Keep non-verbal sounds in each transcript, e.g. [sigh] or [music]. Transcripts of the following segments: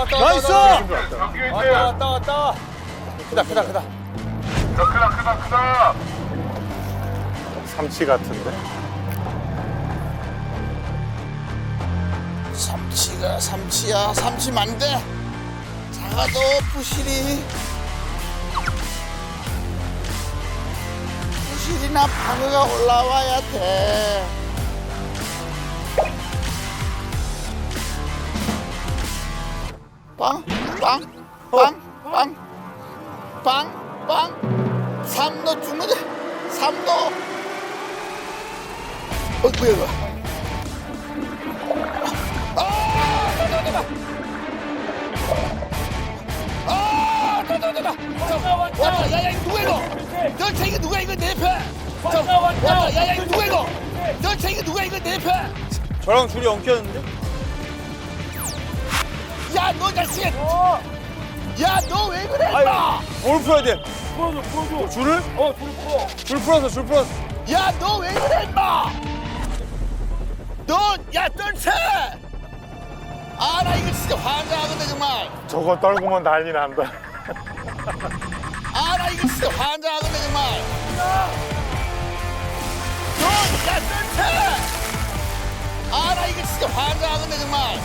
왔다 나이스! 왔다 왔다. 왔다 크다 크다 크다. 크다 크다 크다. 삼치 같은데. 삼치가 삼치야. 삼치 만대. 작아도 부실이. 부실이나 방어가 올라와야 돼 빵, 빵, 빵, 빵, 빵, 빵, 삼도 죽는데, 삼도. 어, 뭐야, 이거. 아, 됐다, 됐다. 자, 왔다. 야, 야, 이거 누가 이거? 널 챙겨 누가 이거 내 편? 자, 왔다. 야, 야, 이거 누가 이거? 널 챙겨 누가 이거 내 편? 저랑 둘이 엉켰는데? 야, 너 자식! 야, 너 왜 그래, 임마? 뭘 풀어야 돼? 풀어줘, 풀어줘. 줄을? 어, 줄 풀어. 줄 풀었어, 줄 풀었어. 야, 너 왜 그래, 임마? 너, 야, 떨채! 아, 나 이거 진짜 환장하거든, 정말. 저거 떨구면 난리 난다. 아, 나 이거 진짜 환장하거든, 정말. 너, 야, 떨채! 아, 나 이거 진짜 환장하거든, 정말.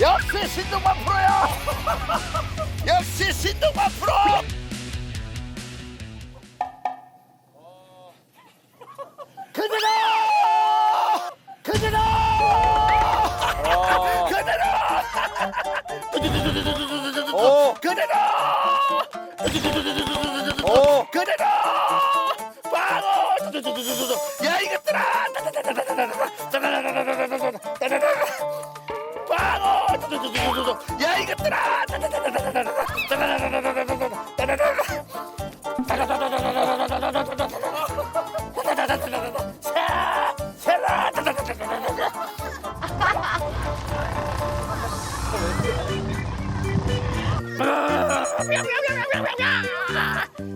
역시 신동만 프로야! 역시 신동만 프로! 그대로! 오! 그대로! 오! 그대로! 빵어! 야 이것들아! 빵어! 야 이것들아!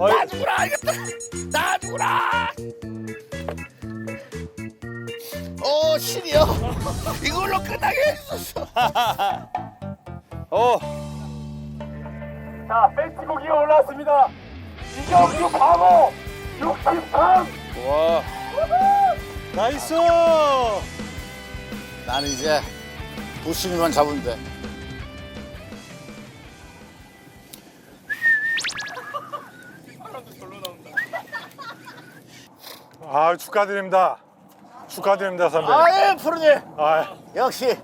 나 죽으라 이것들! 나 죽으라! 오 신이여 이걸로 끝나게 해주소서 어! 자 배치고기가 올라왔습니다 이경규 광호 63 와. 나이스! 나는 이제 부신이만 잡으면 돼 아, 축하드립니다. 축하드립니다, 선배. 아예 프로님 아, 역시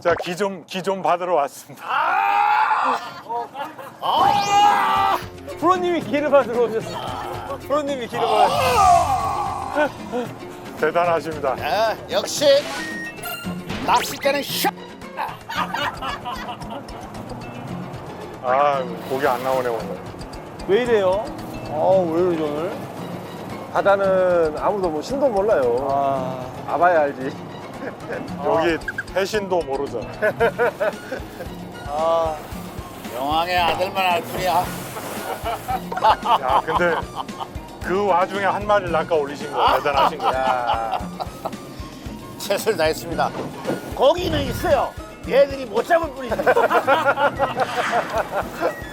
자, 기 좀, 기 좀 받으러 왔습니다. 프로님이 기를 받으러 오셨어 프로님이 기를 받으러 대단하십니다. 아, 역시 낚싯대는 샥 아, 고기 안 나오네, 오늘. 왜 이래요? 어왜 이러지 오늘? 바다는 아무도 뭐 신도 몰라요. 아 아 봐야 알지. [laughs] 여기 해신도 모르죠. 아, 영왕의 아들만 알 뿐이야 야, 근데 그 와중에 한 마리를 낚아 올리신 거 대단하신 거. 야, 최선을 다했습니다 거기는 있어요 얘들이 못 잡을 뿐이지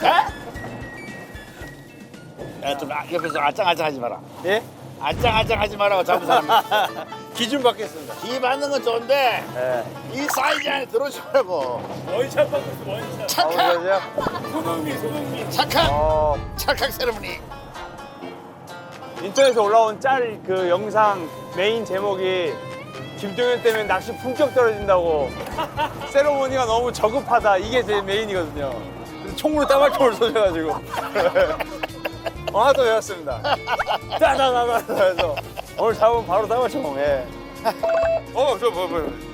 야, 좀 아- 옆에서 아짱아짱 하지 마라. 예? 아짱아짱 하지 마라고 잡은 사람 [laughs] 기준 받겠습니다. 기 받는 건 좋은데 예. 이 사이즈 안에 들어오지 말고. 원샷 받고 있어 원샷. 착각! 그러죠? 손흥민 손흥민 착각! 어, 착각 세레머니. 인터넷에 올라온 짤 그 영상 메인 제목이 김동현 때문에 낚시 품격 떨어진다고. [laughs] 세레모니가 너무 저급하다. 이게 제 메인이거든요. 그래서 총으로 따발총을 쏘셔가지고. 어, 하나 또 외웠습니다. 따다다다 해서 오늘 잡으면 바로 따발총. 예. 어, 저 뭐, 뭐.